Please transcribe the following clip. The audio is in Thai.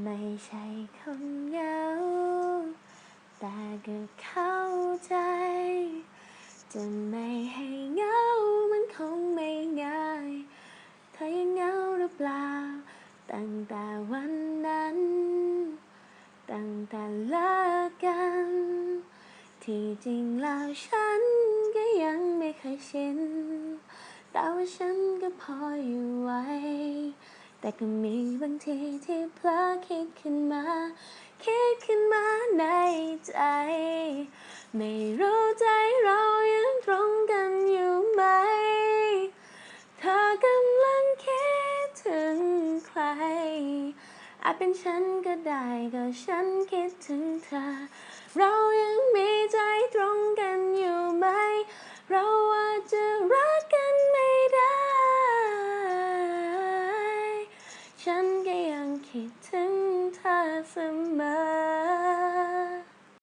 ไม่ใช่คนเหงา แต่ก็เข้าใจ จะไม่ให้เหงา มันคงไม่ง่าย เธอยังเหงาหรือเปล่า ตั้งแต่วันนั้น ตั้งแต่เลิกกัน ที่จริงแล้วฉันก็ยังไม่เคยชิน แต่ว่าฉันก็พออยู่ แต่ก็มีบางทีที่เพลอคิดขึ้นมา คิดขึ้นมาในใจ ไม่รู้ใจเรายังตรงกันอยู่ไหม เธอกำลังคิดถึงใครอาจเป็นฉันก็ได้ก็ฉันคิดถึงเธอ คิดถึงเธอเส